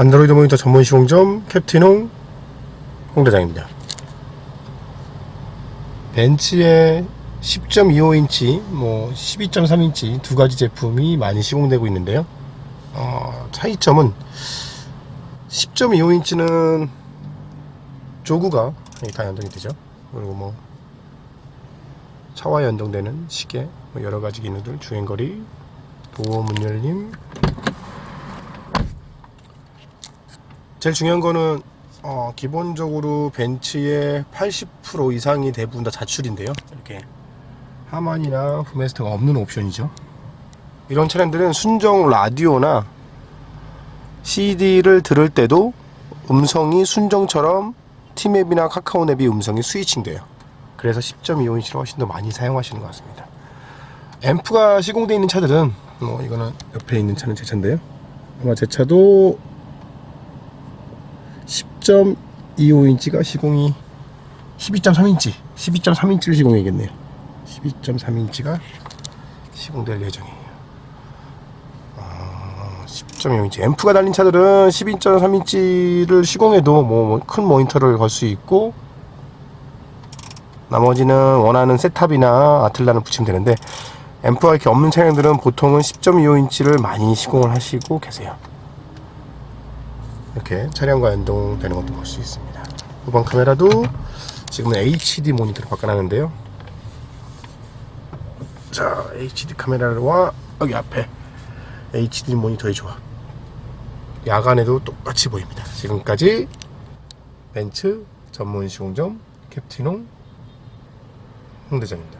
안드로이드 모니터 전문 시공점 캡틴홍 홍대장입니다. 벤츠의 10.25인치, 뭐 12.3인치 두 가지 제품이 많이 시공되고 있는데요. 어, 차이점은 10.25인치는 조구가 여기 다 연동이 되죠. 그리고 뭐 차와 연동되는 시계, 뭐 여러 가지 기능들, 주행거리, 도어 문 열림. 제일 중요한 거는 어, 기본적으로 벤츠의 80% 이상이 대부분 다 자출인데요. 이렇게 하만이나 후메스터가 없는 옵션이죠. 이런 차량들은 순정 라디오나 CD를 들을 때도 음성이 순정처럼 티맵이나 카카오맵이 음성이 스위칭돼요. 그래서 10.25인치를 훨씬 더 많이 사용하시는 것 같습니다. 앰프가 시공되어 있는 차들은 뭐 이거는 옆에 있는 차는 제 차인데요. 아마 제 차도 10.25인치가 시공이 12.3인치, 12.3인치를 시공해야겠네요. 12.3인치가 시공될 예정이에요. 아, 10.5인치. 앰프가 달린 차들은 12.3인치를 시공해도 뭐 큰 모니터를 걸 수 있고 나머지는 원하는 셋탑이나 아틀란을 붙이면 되는데 앰프가 이렇게 없는 차량들은 보통은 10.25인치를 많이 시공을 하시고 계세요. 이렇게 차량과 연동되는 것도 볼 수 있습니다. 후방 카메라도 지금은 HD 모니터로 바꿔놨는데요. 자, HD 카메라와 여기 앞에 HD 모니터의 조합. 야간에도 똑같이 보입니다. 지금까지 벤츠 전문 시공점 캡틴홍 홍대장입니다.